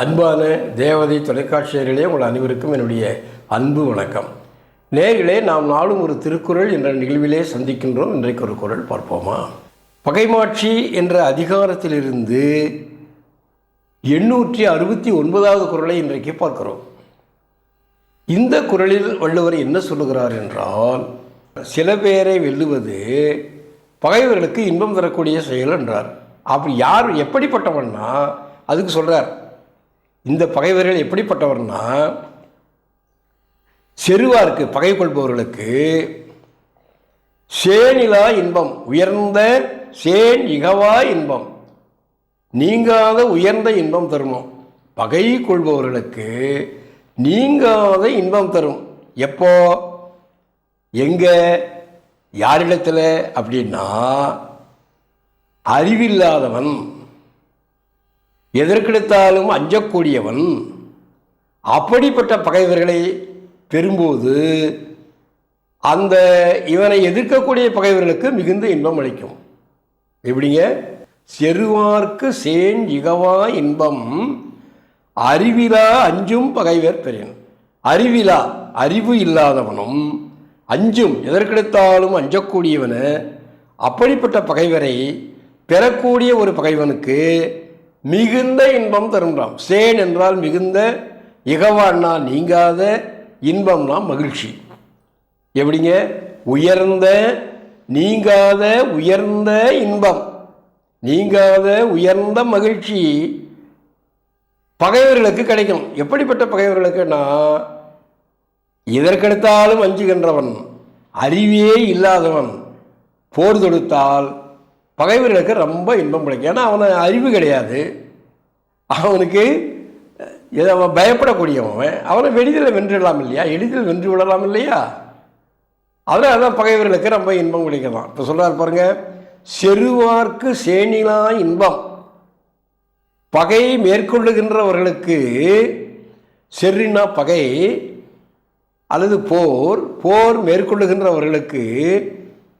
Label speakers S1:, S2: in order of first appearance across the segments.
S1: அன்பான தேவதை தொலைக்காட்சியர்களே உங்கள் அனைவருக்கும் என்னுடைய அன்பு வணக்கம். நேர்களே நாம் நாளும் ஒரு திருக்குறள் என்ற நிகழ்விலே சந்திக்கின்றோம். இன்றைக்கு ஒரு குரல் பார்ப்போமா? பகைமாட்சி என்ற அதிகாரத்திலிருந்து எண்ணூற்றி அறுபத்தி ஒன்பதாவது குரலை இன்றைக்கு பார்க்கிறோம். இந்த குறளில் வள்ளுவர் என்ன சொல்லுகிறார் என்றால் சில பேரை வெல்லுவது பகைவர்களுக்கு இன்பம் தரக்கூடிய செயல் என்றார். அப்படி யார் எப்படிப்பட்டவன்னா அதுக்கு சொல்கிறார் இந்த பகைவர்கள் எப்படிப்பட்டவர்னா செருவாருக்கு பகை கொள்பவர்களுக்கு சேனிலா இன்பம் உயர்ந்த சேன் இகவா இன்பம் நீங்காத உயர்ந்த இன்பம் தருமோ? பகை கொள்பவர்களுக்கு நீங்காத இன்பம் தரும். எப்போ? எங்க? யாரிடத்தில்? அப்படின்னா அறிவில்லாதவன் எதற்கெடுத்தாலும் அஞ்சக்கூடியவன். அப்படிப்பட்ட பகைவர்களை பெறும்போது அந்த இவனை எதிர்க்கக்கூடிய பகைவர்களுக்கு மிகுந்த இன்பம் அளிக்கும். எப்படிங்க? செருவார்க்கு சேன் இகவா இன்பம் அறிவிலா அஞ்சும் பகைவர் பெரியன் அறிவிலா அறிவு இல்லாதவனும் அஞ்சும் எதற்கெடுத்தாலும் அஞ்சக்கூடியவன அப்படிப்பட்ட பகைவரை பெறக்கூடிய ஒரு பகைவனுக்கு மிகுந்த இன்பம் தருன்றாம் சேன் என்றால் மிகுந்த இகவான்னா நீங்காத இன்பம்னா மகிழ்ச்சி. எப்படிங்க? உயர்ந்த நீங்காத உயர்ந்த இன்பம். நீங்காத உயர்ந்த மகிழ்ச்சி பகைவர்களுக்கு கிடைக்கும் எப்படிப்பட்ட பகைவர்களுக்குன்னா எதற்கெடுத்தாலும் அஞ்சுகின்றவன் அறிவே இல்லாதவன் போர் தொடுத்தால் பகைவர்களுக்கு ரொம்ப இன்பம் கிடைக்கும் ஏன்னா அவனை அறிவு கிடையாது. அவனுக்கு எது அவன் பயப்படக்கூடியவன். அவனை வெளிதில் வென்றுடலாம் இல்லையா? எளிதில் வென்று விடலாம் இல்லையா? அதனால தான் பகைவர்களுக்கு ரொம்ப இன்பம் கிடைக்கலாம் இப்போ சொல்கிறார் பாருங்க செருவார்க்கு சேனிலா இன்பம். பகை மேற்கொள்ளுகின்றவர்களுக்கு செர்ரினா பகை அல்லது போர் போர் மேற்கொள்ளுகின்றவர்களுக்கு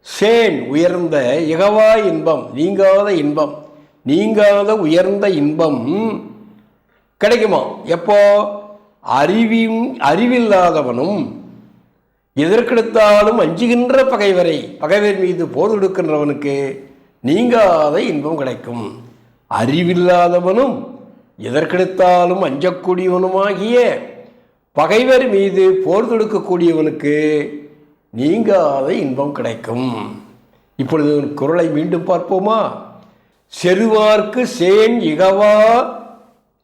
S1: சேன் உயர்ந்த இகவா இன்பம் நீங்காத இன்பம் நீங்காத உயர்ந்த இன்பம் கிடைக்குமா? எப்போ? அறிவியும் அறிவில்லாதவனும் எதற்கெடுத்தாலும் அஞ்சுகின்ற பகைவரை பகைவர் மீது போர் எடுக்கின்றவனுக்கு நீங்காத இன்பம் கிடைக்கும். அறிவில்லாதவனும் எதற்கெடுத்தாலும் அஞ்சக்கூடியவனுமாகிய பகைவர் மீது போர் தொடுக்கக்கூடியவனுக்கு நீங்காத இன்பம் கிடைக்கும். இப்பொழுது குரலை மீண்டும் பார்ப்போமா? செருவார்க்கு சேன் இகவா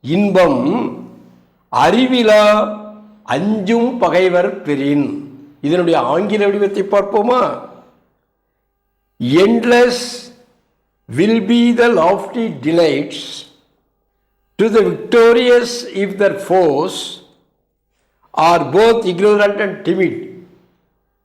S1: இன்பம் அறிவிலா அஞ்சும் பகைவர் பெரின் இதனுடைய ஆங்கில வடிவத்தை பார்ப்போமா? Endless will be the lofty delights to the victorious if their force are both ignorant and timid